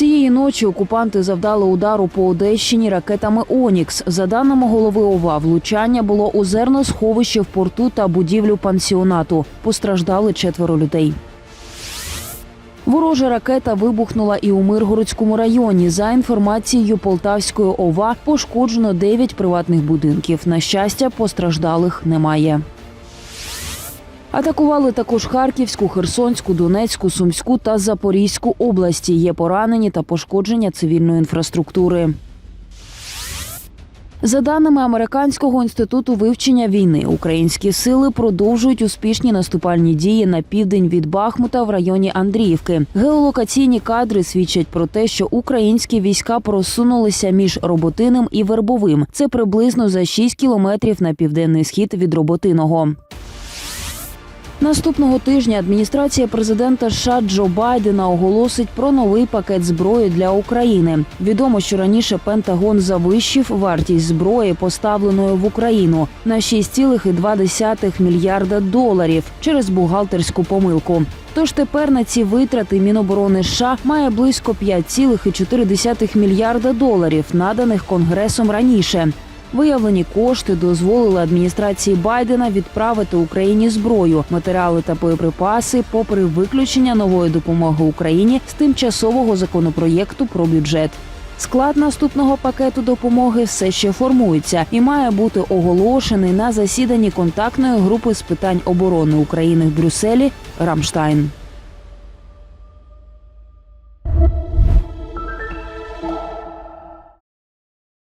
Цієї ночі окупанти завдали удару по Одещині ракетами Онікс. За даними голови ОВА, влучання було у зерносховище в порту та будівлю пансіонату. Постраждали четверо людей. Ворожа ракета вибухнула і у Миргородському районі. За інформацією Полтавської ОВА, пошкоджено 9 приватних будинків. На щастя, постраждалих немає. Атакували також Харківську, Херсонську, Донецьку, Сумську та Запорізьку області. Є поранені та пошкодження цивільної інфраструктури. За даними Американського інституту вивчення війни, українські сили продовжують успішні наступальні дії на південь від Бахмута в районі Андріївки. Геолокаційні кадри свідчать про те, що українські війська просунулися між Роботиним і Вербовим. Це приблизно за 6 кілометрів на південний схід від Роботиного. Наступного тижня адміністрація президента США Джо Байдена оголосить про новий пакет зброї для України. Відомо, що раніше Пентагон завищив вартість зброї, поставленої в Україну, на 6,2 мільярда доларів через бухгалтерську помилку. Тож тепер на ці витрати Міноборони США має близько 5,4 мільярда доларів, наданих Конгресом раніше. Виявлені кошти дозволили адміністрації Байдена відправити Україні зброю, матеріали та боєприпаси, попри виключення нової допомоги Україні з тимчасового законопроєкту про бюджет. Склад наступного пакету допомоги все ще формується і має бути оголошений на засіданні контактної групи з питань оборони України в Брюсселі Рамштайн.